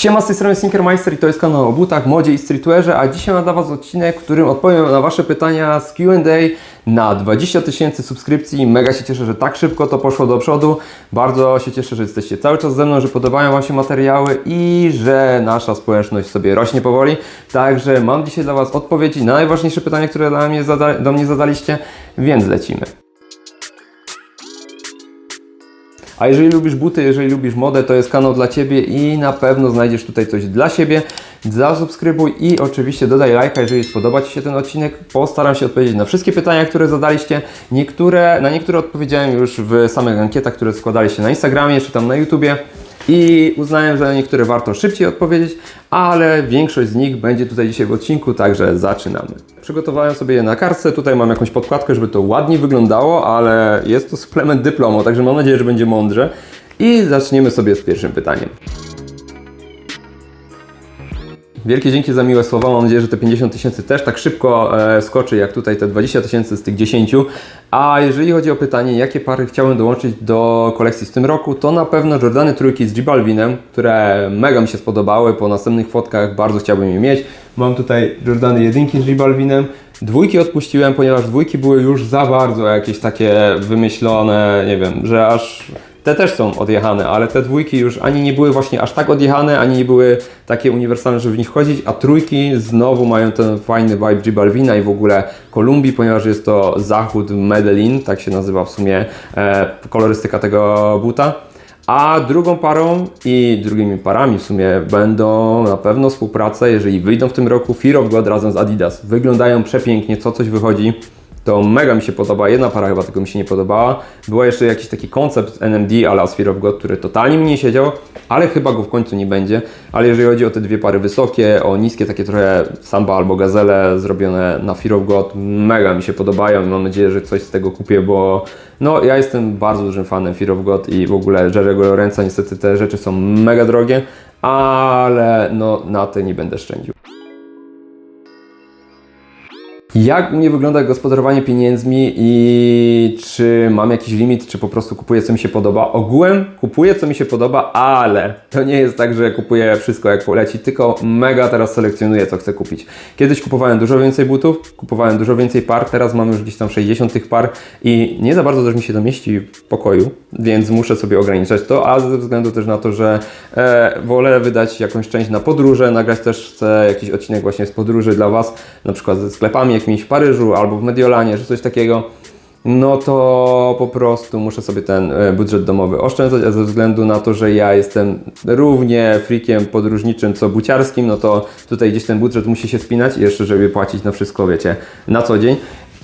Siema, z tej strony Sneakermeister i to jest kanał o butach, modzie i streetwearze, a dzisiaj mam dla Was odcinek, w którym odpowiem na Wasze pytania z Q&A na 20 tysięcy subskrypcji. Mega się cieszę, że tak szybko to poszło do przodu. Bardzo się cieszę, że jesteście cały czas ze mną, że podobają Wam się materiały i że nasza społeczność sobie rośnie powoli. Także mam dzisiaj dla Was odpowiedzi na najważniejsze pytania, które mnie zada do mnie zadaliście, więc lecimy. A jeżeli lubisz buty, jeżeli lubisz modę, to jest kanał dla Ciebie i na pewno znajdziesz tutaj coś dla siebie. Zasubskrybuj i oczywiście dodaj lajka, jeżeli spodoba Ci się ten odcinek. Postaram się odpowiedzieć na wszystkie pytania, które zadaliście. Niektóre, na niektóre odpowiedziałem już w samych ankietach, które składaliście na Instagramie czy tam na YouTubie. I uznałem, że na niektóre warto szybciej odpowiedzieć, ale większość z nich będzie tutaj dzisiaj w odcinku, także zaczynamy. Przygotowałem sobie je na kartce, tutaj mam jakąś podkładkę, żeby to ładnie wyglądało, ale jest to suplement dyplomu, także mam nadzieję, że będzie mądrze. I zaczniemy sobie z pierwszym pytaniem. Wielkie dzięki za miłe słowa. Mam nadzieję, że te 50 tysięcy też tak szybko e, skoczy, jak tutaj te 20 tysięcy z tych 10. A jeżeli chodzi o pytanie, jakie pary chciałem dołączyć do kolekcji w tym roku, to na pewno Jordany trójki z G Balvinem, które mega mi się spodobały. Po następnych fotkach bardzo chciałbym je mieć. Mam tutaj Jordany jedynki z G Balvinem. Dwójki odpuściłem, ponieważ dwójki były już za bardzo jakieś takie wymyślone, nie wiem, że aż te też są odjechane, ale te dwójki już ani nie były właśnie aż tak odjechane, ani nie były takie uniwersalne, żeby w nich chodzić, a trójki znowu mają ten fajny vibe G Balvina i w ogóle Kolumbii, ponieważ jest to zachód Medellin, tak się nazywa w sumie e, kolorystyka tego buta. A drugą parą i drugimi parami w sumie będą na pewno współprace, jeżeli wyjdą w tym roku Fear of God razem z Adidas. Wyglądają przepięknie, co coś wychodzi. To mega mi się podoba. Jedna para chyba tylko mi się nie podobała. Była jeszcze jakiś taki koncept NMD ala Sphere of God, który totalnie mi nie siedział, ale chyba go w końcu nie będzie. Ale jeżeli chodzi o te dwie pary wysokie, o niskie, takie trochę samba albo gazele zrobione na Fear of God, mega mi się podobają i mam nadzieję, że coś z tego kupię, bo no ja jestem bardzo dużym fanem Fear of God i w ogóle Jerry'ego Lorenza. Niestety te rzeczy są mega drogie, ale no na te nie będę szczędził. Jak u mnie wygląda gospodarowanie pieniędzmi i czy mam jakiś limit, czy po prostu kupuję co mi się podoba? Ogółem kupuję co mi się podoba, ale to nie jest tak, że kupuję wszystko jak poleci, tylko mega teraz selekcjonuję co chcę kupić. Kiedyś kupowałem dużo więcej butów, kupowałem dużo więcej par, teraz mam już gdzieś tam 60 tych par i nie za bardzo też mi się to mieści w pokoju, więc muszę sobie ograniczać to, a ze względu też na to, że e, wolę wydać jakąś część na podróże, nagrać też chcę jakiś odcinek właśnie z podróży dla Was, na przykład ze sklepami jakimiś w Paryżu albo w Mediolanie, czy coś takiego, no to po prostu muszę sobie ten e, budżet domowy oszczędzać, a ze względu na to, że ja jestem równie frikiem podróżniczym co buciarskim, no to tutaj gdzieś ten budżet musi się spinać i jeszcze żeby płacić na wszystko, wiecie, na co dzień.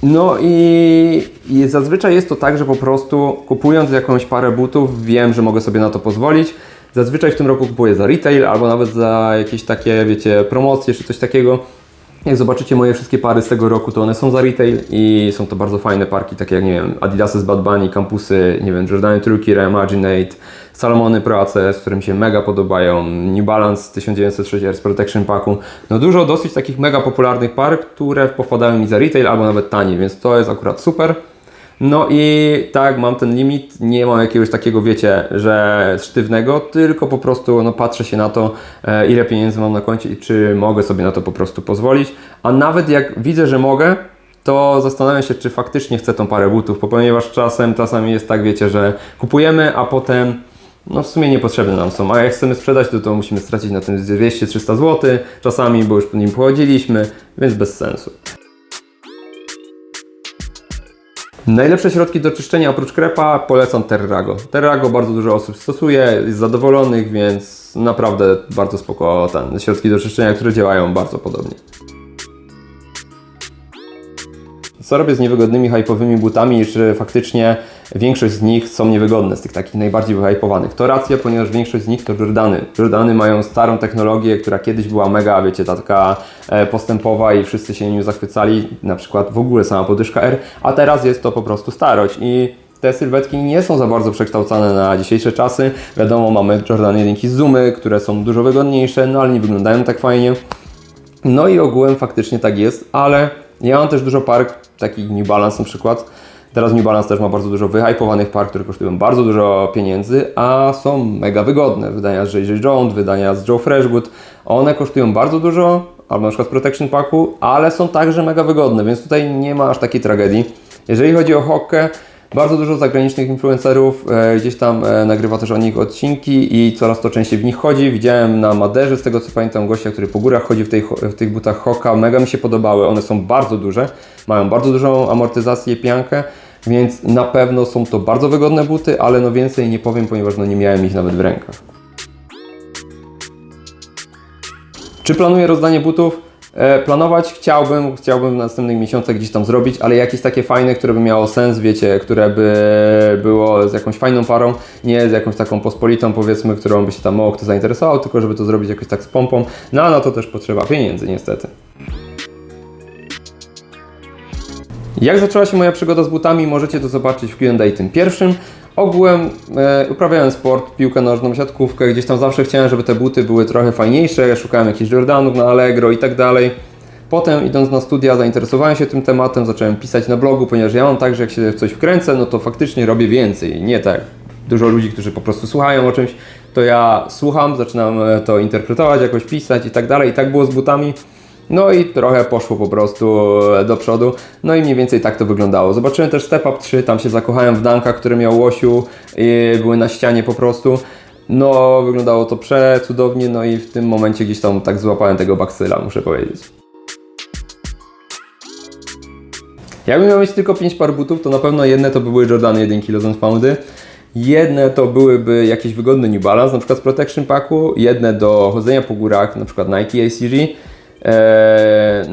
No i, i zazwyczaj jest to tak, że po prostu kupując jakąś parę butów wiem, że mogę sobie na to pozwolić. Zazwyczaj w tym roku kupuję za retail albo nawet za jakieś takie, wiecie, promocje czy coś takiego. Jak zobaczycie moje wszystkie pary z tego roku, to one są za retail i są to bardzo fajne parki, takie jak, nie wiem, Adidasy z Bad Bunny, Campusy, nie wiem, Jordany Trójki, Reimaginate, Salomony Pro AC, z którymi się mega podobają, New Balance 1906 z Protection Packu. No dużo dosyć takich mega popularnych par, które popadają mi za retail albo nawet taniej, więc to jest akurat super. No i tak, mam ten limit, nie mam jakiegoś takiego, wiecie, że sztywnego, tylko po prostu no, patrzę się na to, e, ile pieniędzy mam na koncie i czy mogę sobie na to po prostu pozwolić. A nawet jak widzę, że mogę, to zastanawiam się, czy faktycznie chcę tą parę butów, ponieważ czasem, czasami jest tak, wiecie, że kupujemy, a potem no w sumie niepotrzebne nam są, a jak chcemy sprzedać, to, to musimy stracić na tym 200-300 zł, czasami, bo już po nim pochodziliśmy, więc bez sensu. Najlepsze środki do czyszczenia oprócz krepa polecam Terrago. Terrago bardzo dużo osób stosuje, jest zadowolonych, więc naprawdę bardzo spoko ten środki do czyszczenia, które działają bardzo podobnie. Co robię z niewygodnymi, hypowymi butami, czy faktycznie większość z nich są niewygodne, z tych takich najbardziej wyhypowanych. To racja, ponieważ większość z nich to Jordany. Jordany mają starą technologię, która kiedyś była mega, wiecie, taka e, postępowa i wszyscy się nią zachwycali, na przykład w ogóle sama podyszka R, a teraz jest to po prostu starość i te sylwetki nie są za bardzo przekształcane na dzisiejsze czasy. Wiadomo, mamy Jordan 1 z Zoomy, które są dużo wygodniejsze, no ale nie wyglądają tak fajnie. No i ogółem faktycznie tak jest, ale ja mam też dużo par, takich New Balance na przykład, Teraz New Balance też ma bardzo dużo wyhypowanych par, które kosztują bardzo dużo pieniędzy, a są mega wygodne. Wydania z J.J. Jones, wydania z Joe Freshwood, one kosztują bardzo dużo, albo na przykład z Protection Packu, ale są także mega wygodne, więc tutaj nie ma aż takiej tragedii. Jeżeli chodzi o hokę, bardzo dużo zagranicznych influencerów e, gdzieś tam e, nagrywa też o nich odcinki i coraz to częściej w nich chodzi. Widziałem na Maderze, z tego co pamiętam, gościa, który po górach chodzi w, tej, w tych butach Hoka. Mega mi się podobały, one są bardzo duże, mają bardzo dużą amortyzację piankę, więc na pewno są to bardzo wygodne buty, ale no więcej nie powiem, ponieważ no nie miałem ich nawet w rękach. Czy planuję rozdanie butów? E, planować chciałbym, chciałbym w następnych miesiącach gdzieś tam zrobić, ale jakieś takie fajne, które by miało sens, wiecie, które by było z jakąś fajną parą, nie z jakąś taką pospolitą powiedzmy, którą by się tam mało kto zainteresował, tylko żeby to zrobić jakoś tak z pompą. No a na to też potrzeba pieniędzy niestety. Jak zaczęła się moja przygoda z butami, możecie to zobaczyć w Q&A tym pierwszym. Ogółem e, uprawiałem sport, piłkę nożną, siatkówkę, gdzieś tam zawsze chciałem, żeby te buty były trochę fajniejsze, szukałem jakichś Jordanów na Allegro i tak dalej. Potem idąc na studia zainteresowałem się tym tematem, zacząłem pisać na blogu, ponieważ ja mam tak, że jak się w coś wkręcę, no to faktycznie robię więcej, nie tak. Dużo ludzi, którzy po prostu słuchają o czymś, to ja słucham, zaczynam e, to interpretować, jakoś pisać i tak dalej. I tak było z butami. No i trochę poszło po prostu do przodu. No i mniej więcej tak to wyglądało. Zobaczyłem też Step Up 3, tam się zakochałem w dankach, które miał Łosiu były na ścianie po prostu. No, wyglądało to przecudownie, no i w tym momencie gdzieś tam tak złapałem tego baksyla, muszę powiedzieć. Jakbym miał mieć tylko 5 par butów, to na pewno jedne to by były Jordany 1 kg Foundy. Jedne to byłyby jakieś wygodne New Balance, na przykład z Protection Packu. Jedne do chodzenia po górach, na przykład Nike ACG. Eee,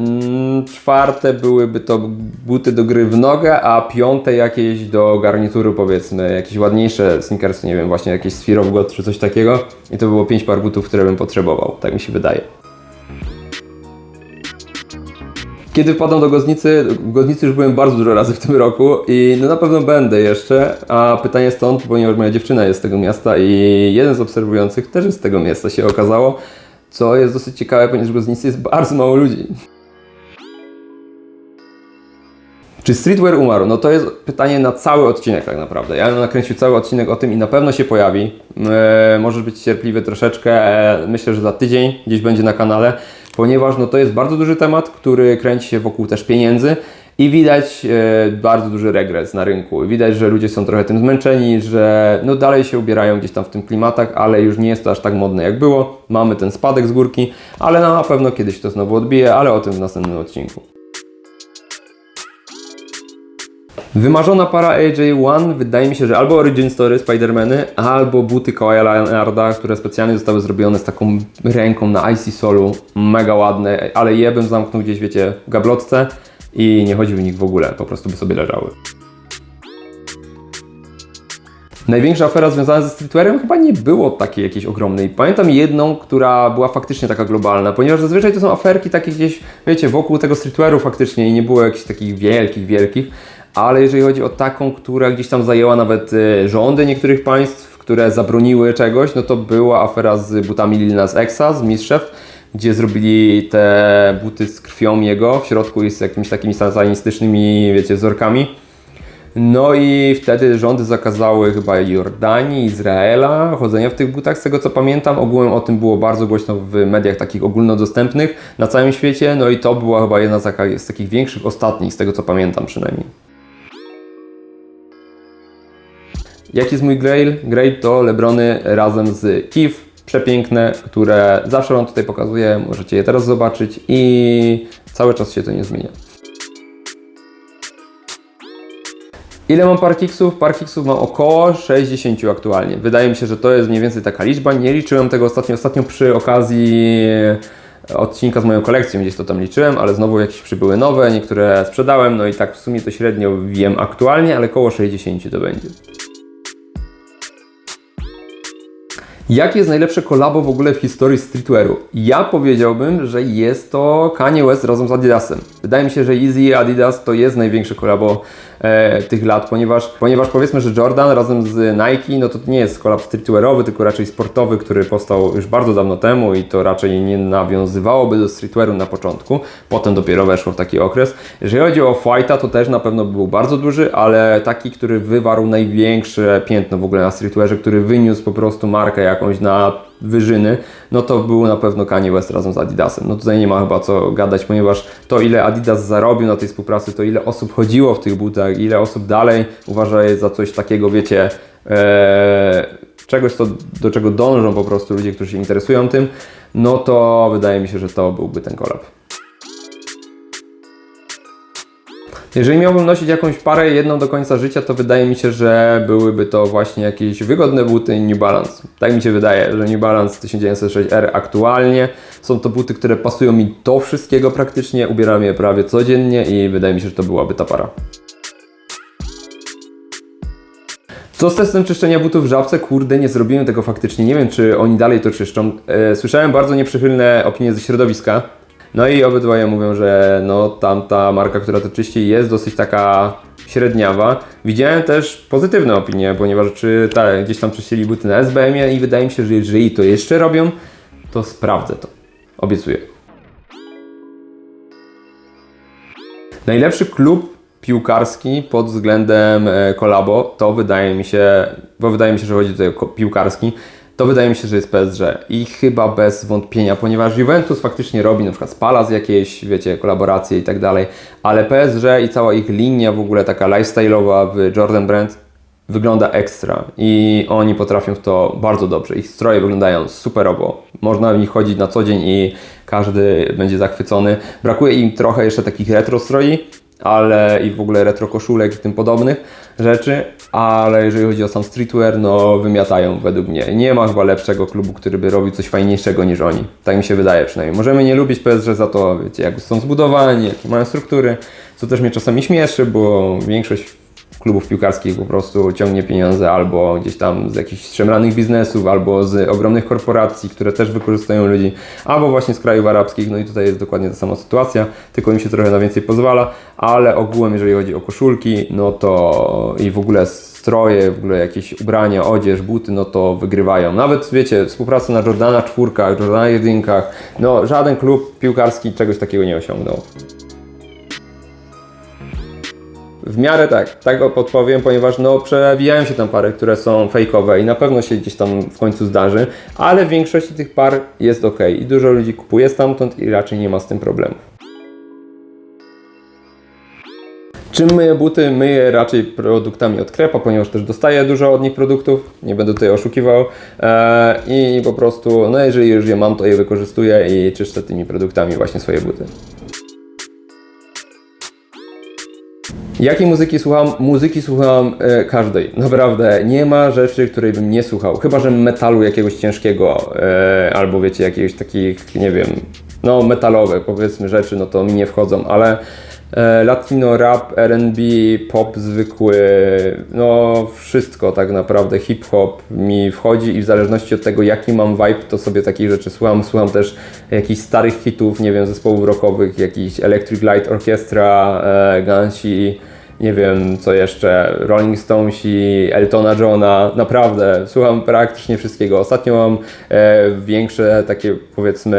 czwarte byłyby to buty do gry w nogę, a piąte jakieś do garnituru powiedzmy, jakieś ładniejsze sneakersy, nie wiem, właśnie jakieś Sphere czy coś takiego. I to było pięć par butów, które bym potrzebował, tak mi się wydaje. Kiedy wpadam do Goznicy, w Goznicy już byłem bardzo dużo razy w tym roku i no na pewno będę jeszcze, a pytanie stąd, ponieważ moja dziewczyna jest z tego miasta i jeden z obserwujących też jest z tego miasta się okazało, co jest dosyć ciekawe, ponieważ w Goznicy jest bardzo mało ludzi. Czy streetwear umarł? No to jest pytanie na cały odcinek tak naprawdę. Ja bym nakręcił cały odcinek o tym i na pewno się pojawi. Eee, możesz być cierpliwy troszeczkę. Eee, myślę, że za tydzień gdzieś będzie na kanale, ponieważ no to jest bardzo duży temat, który kręci się wokół też pieniędzy. I widać e, bardzo duży regres na rynku. Widać, że ludzie są trochę tym zmęczeni, że no dalej się ubierają gdzieś tam w tym klimatach, ale już nie jest to aż tak modne jak było. Mamy ten spadek z górki, ale na pewno kiedyś to znowu odbije, ale o tym w następnym odcinku. Wymarzona para AJ1 wydaje mi się, że albo Origin Story Spidermany, albo buty Kawaii Leonarda, które specjalnie zostały zrobione z taką ręką na IC Solu. Mega ładne, ale je bym zamknął gdzieś, wiecie, w gablotce i nie chodzi w nich w ogóle, po prostu by sobie leżały. Największa afera związana ze streetwearem chyba nie było takiej jakiejś ogromnej. Pamiętam jedną, która była faktycznie taka globalna, ponieważ zazwyczaj to są aferki takie gdzieś, wiecie, wokół tego streetwearu faktycznie i nie było jakichś takich wielkich, wielkich. Ale jeżeli chodzi o taką, która gdzieś tam zajęła nawet y, rządy niektórych państw, które zabroniły czegoś, no to była afera z butami Lil Nas Exa, z Mistrzów, gdzie zrobili te buty z krwią jego, w środku i z jakimiś takimi satanistycznymi, wiecie, wzorkami. No i wtedy rządy zakazały chyba Jordanii, Izraela chodzenia w tych butach, z tego co pamiętam. Ogółem o tym było bardzo głośno w mediach takich ogólnodostępnych na całym świecie. No i to była chyba jedna z, takich większych, ostatnich, z tego co pamiętam przynajmniej. Jaki jest mój grail? Grail to Lebrony razem z Kif, przepiękne, które zawsze Wam tutaj pokazuję, możecie je teraz zobaczyć i cały czas się to nie zmienia. Ile mam parkiksów? Parkiksów mam około 60 aktualnie. Wydaje mi się, że to jest mniej więcej taka liczba. Nie liczyłem tego ostatnio, ostatnio przy okazji odcinka z moją kolekcją gdzieś to tam liczyłem, ale znowu jakieś przybyły nowe, niektóre sprzedałem, no i tak w sumie to średnio wiem aktualnie, ale około 60 to będzie. Jakie jest najlepsze kolabo w ogóle w historii streetwearu? Ja powiedziałbym, że jest to Kanye West razem z Adidasem. Wydaje mi się, że i Adidas to jest największe kolabo e, tych lat, ponieważ, ponieważ powiedzmy, że Jordan razem z Nike, no to nie jest kolab streetwearowy, tylko raczej sportowy, który powstał już bardzo dawno temu i to raczej nie nawiązywałoby do streetwearu na początku, potem dopiero weszło w taki okres. Jeżeli chodzi o White'a, to też na pewno był bardzo duży, ale taki, który wywarł największe piętno w ogóle na streetwearze, który wyniósł po prostu markę jakąś na wyżyny, no to był na pewno Kanye West razem z Adidasem. No tutaj nie ma chyba co gadać, ponieważ to ile Adidas zarobił na tej współpracy, to ile osób chodziło w tych butach, ile osób dalej uważa je za coś takiego, wiecie, e, czegoś, co, do czego dążą po prostu ludzie, którzy się interesują tym, no to wydaje mi się, że to byłby ten kolab. Jeżeli miałbym nosić jakąś parę jedną do końca życia, to wydaje mi się, że byłyby to właśnie jakieś wygodne buty New Balance. Tak mi się wydaje, że New Balance 1906R aktualnie są to buty, które pasują mi do wszystkiego praktycznie, ubieram je prawie codziennie i wydaje mi się, że to byłaby ta para. Co z testem czyszczenia butów w żabce? Kurde, nie zrobiłem tego faktycznie. Nie wiem, czy oni dalej to czyszczą. E, słyszałem bardzo nieprzychylne opinie ze środowiska. No i obydwoje mówią, że no tamta marka, która to czyści jest dosyć taka średniawa. Widziałem też pozytywne opinie, ponieważ czy gdzieś tam czyścili buty na SBM-ie i wydaje mi się, że jeżeli to jeszcze robią, to sprawdzę to. Obiecuję. Najlepszy klub piłkarski pod względem e, kolabo to wydaje mi się, bo wydaje mi się, że chodzi tutaj o piłkarski, to wydaje mi się, że jest PSG i chyba bez wątpienia, ponieważ Juventus faktycznie robi na przykład z Palace jakieś, wiecie, kolaboracje i tak dalej, ale PSG i cała ich linia w ogóle taka lifestyle'owa w Jordan Brand wygląda ekstra i oni potrafią w to bardzo dobrze. Ich stroje wyglądają superowo. Można w nich chodzić na co dzień i każdy będzie zachwycony. Brakuje im trochę jeszcze takich retro stroi, ale i w ogóle retro koszulek i tym podobnych rzeczy, ale jeżeli chodzi o sam streetwear, no wymiatają według mnie. Nie ma chyba lepszego klubu, który by robił coś fajniejszego niż oni. Tak mi się wydaje przynajmniej. Możemy nie lubić PSG za to, wiecie, jak są zbudowani, jakie mają struktury, co też mnie czasami śmieszy, bo większość klubów piłkarskich po prostu ciągnie pieniądze albo gdzieś tam z jakichś szemranych biznesów, albo z ogromnych korporacji, które też wykorzystują ludzi, albo właśnie z krajów arabskich, no i tutaj jest dokładnie ta sama sytuacja, tylko im się trochę na więcej pozwala, ale ogółem jeżeli chodzi o koszulki, no to i w ogóle stroje, w ogóle jakieś ubrania, odzież, buty, no to wygrywają. Nawet wiecie, współpraca na Jordana czwórkach, Jordana jedynkach, no żaden klub piłkarski czegoś takiego nie osiągnął. W miarę tak, tak podpowiem, ponieważ no przewijają się tam pary, które są fejkowe i na pewno się gdzieś tam w końcu zdarzy, ale w większości tych par jest ok i dużo ludzi kupuje stamtąd i raczej nie ma z tym problemów. Czym myję buty? Myję raczej produktami od Krepa, ponieważ też dostaję dużo od nich produktów, nie będę tutaj oszukiwał eee, i po prostu, no jeżeli już je mam, to je wykorzystuję i czyszczę tymi produktami właśnie swoje buty. Jakiej muzyki słucham? Muzyki słucham e, każdej. Naprawdę. Nie ma rzeczy, której bym nie słuchał. Chyba, że metalu jakiegoś ciężkiego, e, albo wiecie, jakiegoś takich, nie wiem, no metalowe powiedzmy rzeczy, no to mi nie wchodzą, ale latino, rap, R&B, pop zwykły, no wszystko tak naprawdę, hip-hop mi wchodzi i w zależności od tego, jaki mam vibe, to sobie takich rzeczy słucham. Słucham też jakichś starych hitów, nie wiem, zespołów rockowych, jakiś Electric Light Orchestra, e, Gansi, nie wiem co jeszcze, Rolling Stonesi, Eltona Johna, naprawdę słucham praktycznie wszystkiego. Ostatnio mam e, większe takie powiedzmy,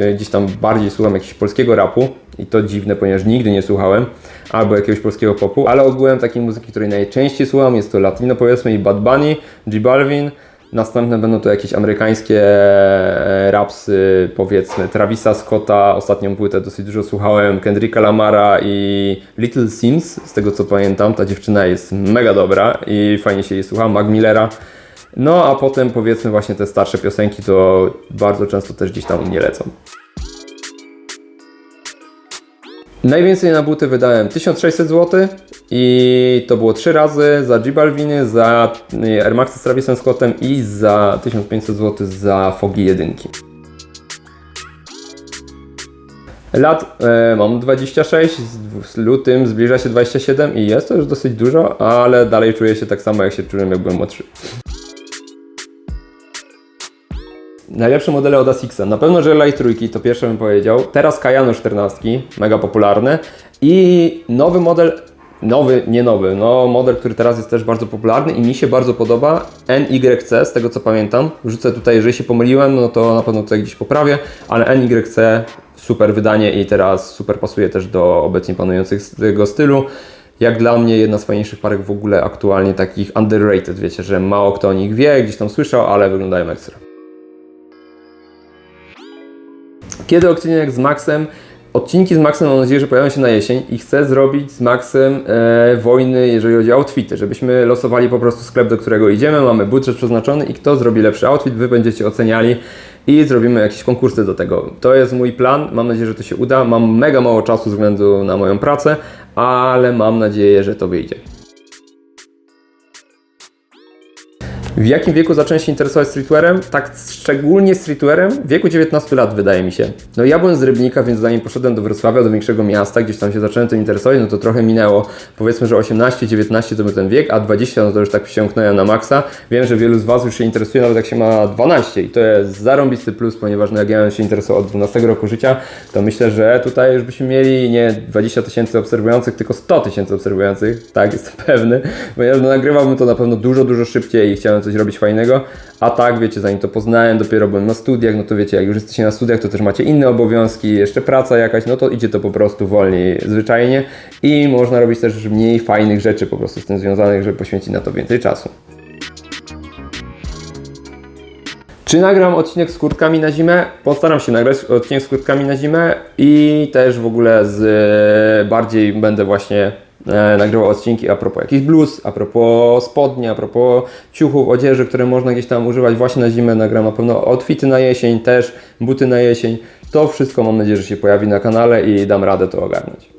e, gdzieś tam bardziej słucham jakiegoś polskiego rapu i to dziwne, ponieważ nigdy nie słuchałem, albo jakiegoś polskiego popu, ale ogółem takiej muzyki, której najczęściej słucham jest to latino powiedzmy i Bad Bunny, J Balvin, Następne będą to jakieś amerykańskie e, rapsy, powiedzmy Travisa Scotta, ostatnią płytę dosyć dużo słuchałem, Kendricka Lamara i Little Sims, z tego co pamiętam, ta dziewczyna jest mega dobra i fajnie się jej słucha, Mac Millera. No a potem powiedzmy właśnie te starsze piosenki to bardzo często też gdzieś tam u mnie lecą. Najwięcej na buty wydałem 1600 zł i to było 3 razy za G Balviny, za y, Air Maxa z Travisem Scottem i za 1500 zł za Fogi jedynki. Lat e, mam 26, z, z lutym zbliża się 27 i jest to już dosyć dużo, ale dalej czuję się tak samo jak się czułem jak byłem młodszy. Najlepsze modele od Asixa. Na pewno, że Light trójki, to pierwsze bym powiedział. Teraz Kayano 14, mega popularne. I nowy model nowy, nie nowy, no model, który teraz jest też bardzo popularny i mi się bardzo podoba NYC, z tego co pamiętam. Wrzucę tutaj, jeżeli się pomyliłem, no to na pewno tutaj gdzieś poprawię, ale NYC super wydanie i teraz super pasuje też do obecnie panującego stylu. Jak dla mnie jedna z fajniejszych parek w ogóle aktualnie takich underrated, wiecie, że mało kto o nich wie, gdzieś tam słyszał, ale wyglądają ekstra. Kiedy odcinek z Maxem? Odcinki z Maxem mam nadzieję, że pojawią się na jesień i chcę zrobić z Maxem e, wojny, jeżeli chodzi o outfity, żebyśmy losowali po prostu sklep, do którego idziemy, mamy budżet przeznaczony i kto zrobi lepszy outfit, wy będziecie oceniali i zrobimy jakieś konkursy do tego. To jest mój plan, mam nadzieję, że to się uda. Mam mega mało czasu ze względu na moją pracę, ale mam nadzieję, że to wyjdzie. W jakim wieku zacząłem się interesować streetwearem? Tak szczególnie streetwearem? W wieku 19 lat wydaje mi się. No ja byłem z Rybnika, więc zanim poszedłem do Wrocławia, do większego miasta, gdzieś tam się zacząłem tym interesować, no to trochę minęło. Powiedzmy, że 18-19 to był ten wiek, a 20 no to już tak wsiąknąłem na maksa. Wiem, że wielu z Was już się interesuje, nawet jak się ma 12 i to jest zarąbisty plus, ponieważ no jak ja się interesował od 12 roku życia, to myślę, że tutaj już byśmy mieli nie 20 tysięcy obserwujących, tylko 100 tysięcy obserwujących, tak, jestem pewny, ponieważ no, nagrywałbym to na pewno dużo, dużo szybciej i chciałem coś robić fajnego, a tak, wiecie, zanim to poznałem, dopiero byłem na studiach, no to wiecie, jak już jesteście na studiach, to też macie inne obowiązki, jeszcze praca jakaś, no to idzie to po prostu wolniej, zwyczajnie i można robić też mniej fajnych rzeczy po prostu z tym związanych, żeby poświęcić na to więcej czasu. Czy nagram odcinek z kurtkami na zimę? Postaram się nagrać odcinek z kurtkami na zimę i też w ogóle z bardziej będę właśnie e, nagrywał odcinki a propos jakichś bluz, a propos spodni, a propos ciuchów, odzieży, które można gdzieś tam używać właśnie na zimę. Nagram na pewno outfity na jesień też, buty na jesień. To wszystko mam nadzieję, że się pojawi na kanale i dam radę to ogarnąć.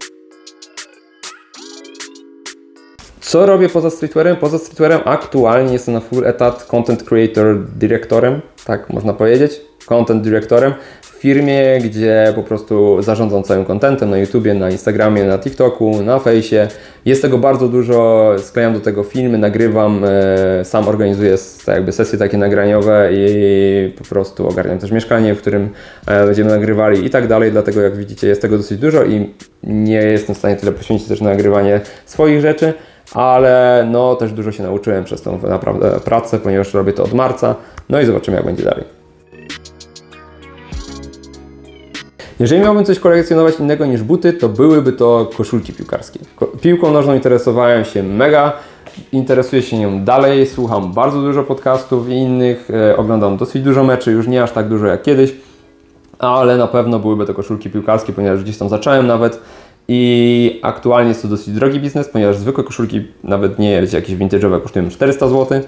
Co robię poza streetwearem? Poza streetwearem aktualnie jestem na full etat content creator dyrektorem, tak można powiedzieć, content dyrektorem firmie, gdzie po prostu zarządzam całym contentem na YouTubie, na Instagramie, na TikToku, na fejsie. Jest tego bardzo dużo, sklejam do tego filmy, nagrywam, e, sam organizuję jakby sesje takie nagraniowe i po prostu ogarniam też mieszkanie, w którym e, będziemy nagrywali i tak dalej, dlatego jak widzicie jest tego dosyć dużo i nie jestem w stanie tyle poświęcić też na nagrywanie swoich rzeczy ale no też dużo się nauczyłem przez tą naprawdę pracę, ponieważ robię to od marca, no i zobaczymy jak będzie dalej. Jeżeli miałbym coś kolekcjonować innego niż buty, to byłyby to koszulki piłkarskie. Piłką nożną interesowałem się mega, interesuję się nią dalej, słucham bardzo dużo podcastów i innych, e, oglądam dosyć dużo meczy, już nie aż tak dużo jak kiedyś, ale na pewno byłyby to koszulki piłkarskie, ponieważ gdzieś tam zacząłem nawet i aktualnie jest to dosyć drogi biznes, ponieważ zwykłe koszulki, nawet nie wiecie, jakieś vintage'owe kosztują 400 zł,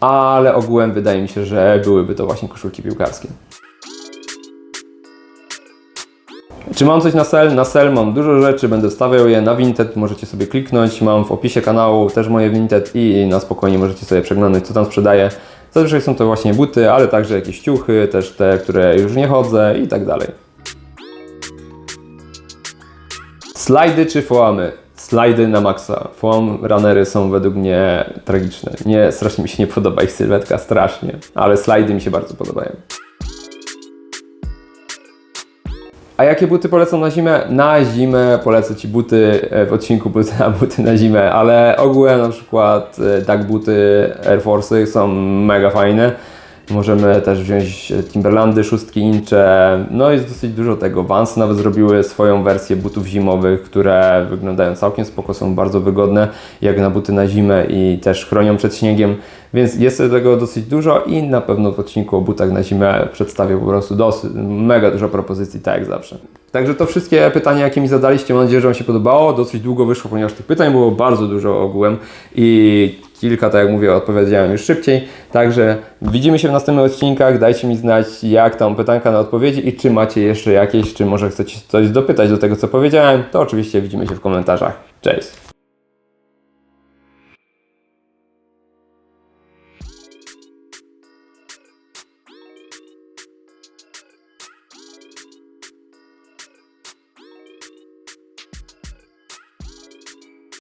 ale ogółem wydaje mi się, że byłyby to właśnie koszulki piłkarskie. Czy mam coś na sel? Na sel mam dużo rzeczy, będę wstawiał je na Vinted, możecie sobie kliknąć, mam w opisie kanału też moje Vinted i na spokojnie możecie sobie przeglądać co tam sprzedaję. Zazwyczaj są to właśnie buty, ale także jakieś ciuchy, też te, które już nie chodzę i tak dalej. Slajdy czy foamy? Slajdy na maksa. Foam runnery są według mnie tragiczne. Nie, strasznie mi się nie podoba ich sylwetka, strasznie. Ale slajdy mi się bardzo podobają. A jakie buty polecam na zimę? Na zimę polecę Ci buty e, w odcinku buty na buty na zimę, ale ogółem na przykład e, tak buty Air Force'y są mega fajne. Możemy też wziąć Timberlandy, szóstki incze, no jest dosyć dużo tego. Vans nawet zrobiły swoją wersję butów zimowych, które wyglądają całkiem spoko, są bardzo wygodne jak na buty na zimę i też chronią przed śniegiem, więc jest tego dosyć dużo i na pewno w odcinku o butach na zimę przedstawię po prostu dosyć, mega dużo propozycji, tak jak zawsze. Także to wszystkie pytania, jakie mi zadaliście, mam nadzieję, że Wam się podobało. Dosyć długo wyszło, ponieważ tych pytań było bardzo dużo ogółem i kilka, tak jak mówię, odpowiedziałem już szybciej. Także widzimy się w następnych odcinkach. Dajcie mi znać, jak tam pytanka na odpowiedzi i czy macie jeszcze jakieś, czy może chcecie coś dopytać do tego, co powiedziałem. To oczywiście widzimy się w komentarzach. Cześć!